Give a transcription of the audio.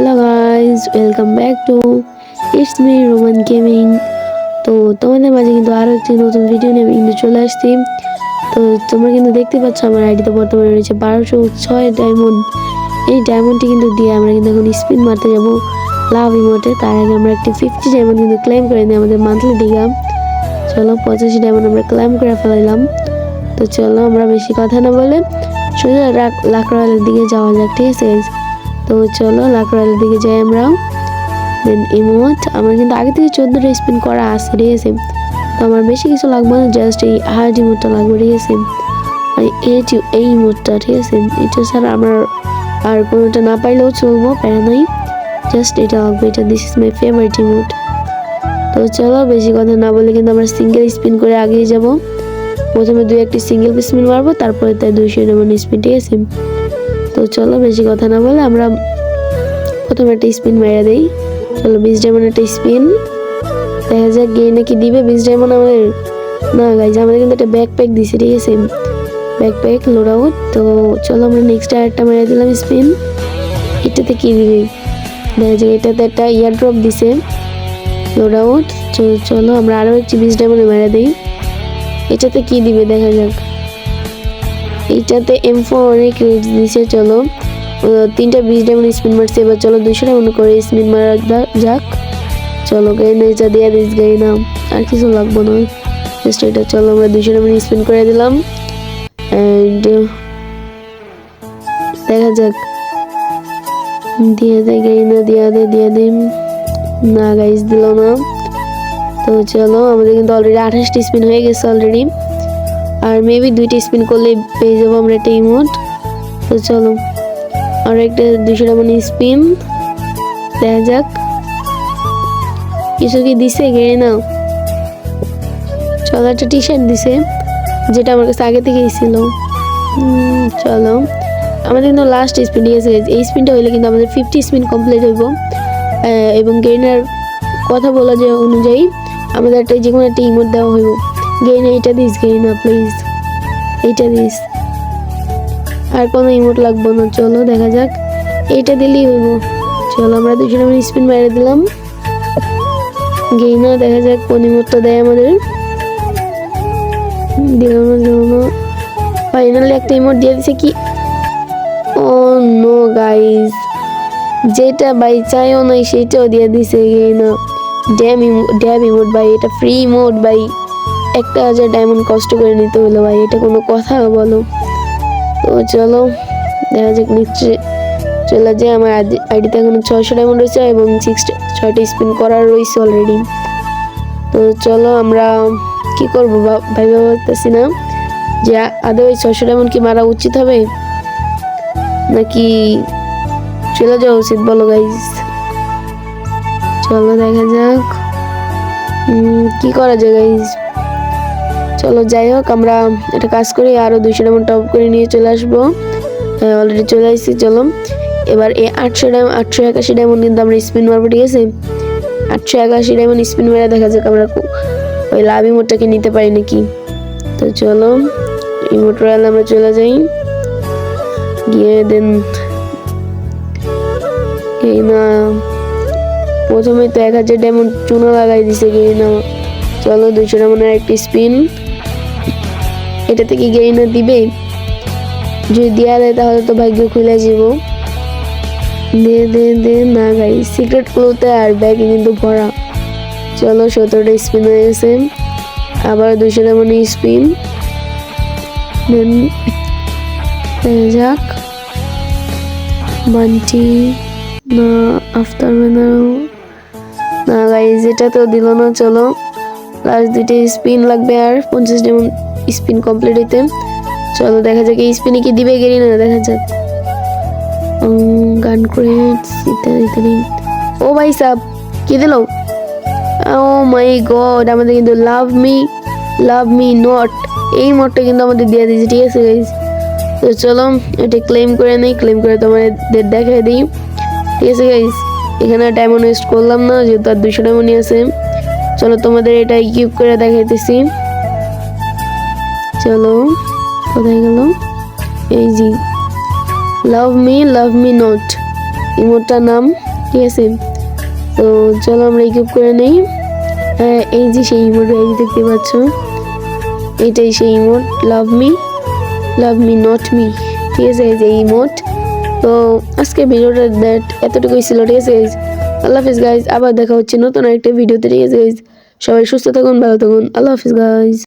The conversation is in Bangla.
Hello guys welcome back to it's me Roman gaming তো তোমাদের মাঝে কিন্তু আরও একটি নতুন ভিডিও নিয়ে কিন্তু চলে আসছি। তো তোমরা কিন্তু দেখতে পাচ্ছ আমার আইডিতে বর্তমানে রয়েছে বারোশো ছয় ডায়মন্ড এই ডায়মন্ডটি কিন্তু দিয়ে আমরা কিন্তু এখন স্পিন মারতে যাব লাভ ইমোটে তার আগে আমরা একটি ফিফটি ডায়মন্ড কিন্তু ক্লেম করে নিই আমাদের মান্থলি দিলাম চলো পঁচাশি ডায়মন্ড আমরা ক্লেম করে ফেলাইলাম। তো চলো আমরা বেশি কথা না বলে সোজা লাকড়াওয়ালের দিকে যাওয়া যাক, ঠিক আছে? তো চলো লাকড়াওয়ালের দিকে যাই আমরা। দেন ইমোট আমার কিন্তু আগে থেকে চোদ্দোটা স্পিন করা আছে, ঠিক আছে? তো আমার বেশি কিছু লাগবে না জাস্ট এই হার্ড ইমোটটা লাগবে, ঠিক আছে? আর এই এই ইমোটটা ঠিক আছে? এটা ছাড়া আমার আর কোনোটা না পাইলেও চলবো, প্যারা নাই। জাস্ট এটা লাগবে, এটা this is my favourite emote তো চলো, বেশি কথা না বলে কিন্তু আমরা সিঙ্গেল স্পিন করে আগিয়ে যাব। প্রথমে দুই একটি সিঙ্গেল স্পিন মারবো, তারপরে তাই দুইশো নম্বর স্পিন ঠিক আছে? তো চলো বেশি কথা না বলে আমরা প্রথমে একটা স্পিন মেরে দিই। চলো বিশ ডায়মন্ড একটা স্পিন দেখা যাক গিয়ে নাকি দিবে। বিশ ডায়মন্ড আমাদের না গাইজ আমাদের কিন্তু একটা ব্যাকপ্যাক দিছে, ঠিক আছে? ব্যাকপ্যাক লোড আউট তো চলো, আমরা নেক্সট আর একটা মেরে দিলাম স্পিন এটাতে কী দিবে? দেখা যাক, এটাতে একটা ইয়ার ড্রপ দিছে। লোড আউট চলো, আমরা আরও একটি বিশ ডায়মন্ড মেরে দিই। এটাতে কী দিবে? দেখা যাক। এইটাতে এম ফোর অনেক রেট দিছে, চলো। তিনটা বিশ ডায়মন্ড স্পিন মারছে, এবার চলো দুশো ডায়মন্ড করে স্পিন মারা যাক। চলো গাই না এটা দিয়ে দিস গাই না আর কিছু লাগবো না। জাস্ট এটা, চলো, আমরা দুশো ডায়মন্ড স্পিন করে দিলাম। অ্যান্ড দেখা যাক। দিয়ে দেয় গাই না, দিয়ে দে দিয়ে দে। না, গাইস, দিল না। তো চলো, আমাদের কিন্তু অলরেডি আঠাশটি স্পিন হয়ে গেছে অলরেডি আর মেবি দুইটা স্পিন করলে পেয়ে যাব আমরা একটা ইমোট তো চলো, আর একটা দুশো মানে স্পিন দেখা যাক। কিছু কি দিছে? গেড়ে নাও। চলো, একটা টি শার্ট দিছে, যেটা আমার কাছে আগে থেকেই ছিল। চলো। আমাদের কিন্তু লাস্ট স্পিন আছে। এই স্পিনটা হইলে কিন্তু আমাদের ফিফটি স্পিন কমপ্লিট হইব। এবং গেইনার কথা বলা যে অনুযায়ী আমাদের একটা যে কোনো একটা ইমোট দেওয়া হইব। গেইনা এটা দিস গেইনা প্লিজ এইটা দিস। আর কোনো ইমোট লাগবো না, চলো দেখা যাক। এইটা দিলেই হইব। চলো, আমরা দুজনে মিলে স্পিন মেরে দিলাম। গেইনা দেখা যাক কোন ইমোটটা দেয় আমাদের। দিলাম না না। ফাইনালি একটা ইমোট দিয়ে দিছে কি? ও নো গাইস যেটা ভাই চাইও নাই, সেটাও দিয়ে দিছে গেইনা ড্যাম ইমোট ড্যাম ইমোট ভাই, এটা ফ্রি ইমোট ভাই। একটা হাজার ডায়মন্ড কষ্ট করে নিতে হলো ভাই, এটা কোনো কথা বলো। তো চলো, দেখা যাক নিশ্চয় চলে যায়। আমার আইডিতে এখন ছয়শো ডায়মন্ড রয়েছে এবং সিক্স ছয়টা স্পিন করার রয়েছে অলরেডি তো চলো আমরা কি করব ভা- ভাইবা ভাবতেছি না যে, আদৌ ওই ছয়শো ডায়মন্ড কি মারা উচিত হবে? নাকি চলে যাওয়া উচিত? বলো গাইজ চলো দেখা যাক। কি করা যায় গাইজ চলো যাই হোক, আমরা একটা কাজ করি আরও দুইশো ডায়মন্ড টপ করে নিয়ে চলে আসব। অলরেডি চলে আসছি চলো। এবার এই আটশো ডায়মন্ড আটশো একাশি ডায়মন্ড কিন্তু আমরা স্পিন মারবো, ঠিক আছে? আটশো একাশি ডায়মন্ড স্পিন মেরে দেখা যাক আমরা ওই লাভ ইমোটটাকে নিতে পারি নাকি। তো চলো ইমোট রয়্যাল আমরা চলে যাই। গিয়ে দেন, এই না, প্রথমে তো এক হাজার ডায়মন্ড চুনো লাগাই দিছে গিয়ে না। চলো, দুইশো ডায়মন্ডের একটি স্পিন এটা কি গেইনা দিবে। যদি দেওয়া দেয় তাহলে তো ভাগ্য খুলে যাব দে দে দে, না গাই সিক্রেট ক্লোতে আর ব্যাগে কিন্তু ভরা। চলো, সতেরোটা স্পিন হয়ে গেছে। আবার দুশো তেমন স্পিন দেন যাক। বান্টি, না আফটার মেনার না গাইজ এটা তো দিল না, চলো। লাস্ট দুইটা স্পিন লাগবে আর, পঞ্চাশ যেমন স্পিন কমপ্লিট হইতে। চলো দেখা যাক, এই স্পিনে কি দিবে গেরি না দেখা যাক। গান ক্রেটস ইত্যাদি ইত্যাদি ও ভাই সাব, কি দিল? ও মাই গড আমাদের কিন্তু love me love me not এই মোডটা কিন্তু আমাদের দিয়ে দিয়েছে, ঠিক আছে গাইজ তো চলো, এটা ক্লেম করে নেই ক্লেম করে তোমাদের দেখাই দিই। ঠিক আছে গাইজ এখানে ডায়মন্ড ওয়েস্ট করলাম না, যেহেতু আর দুশো ডায়মন্ডই আছে। চলো তোমাদের এটা ইকুইপ করে দেখাইতেছি। চলো কোথায় গেল? এই জি love me love me not ইমোটটার নাম ঠিক আছে? তো চলো আমরা ইকুইপ করে নেই। হ্যাঁ, এই যে সেই ইমোট যে দেখতে পাচ্ছ। এটাই সেই emote love me love me not me ঠিক আছে এই যে ইমোট। তো আজকে ভিডিওটা দ্যাট এতটুকুই ছিল ঠিক আছে? আল্লাহ হাফিজ গাইজ আবার দেখা হচ্ছে নতুন একটা ভিডিওতে ঠিক আছে? সবাই সুস্থ থাকুন ভালো থাকুন। আল্লাহ হাফিজ গাইজ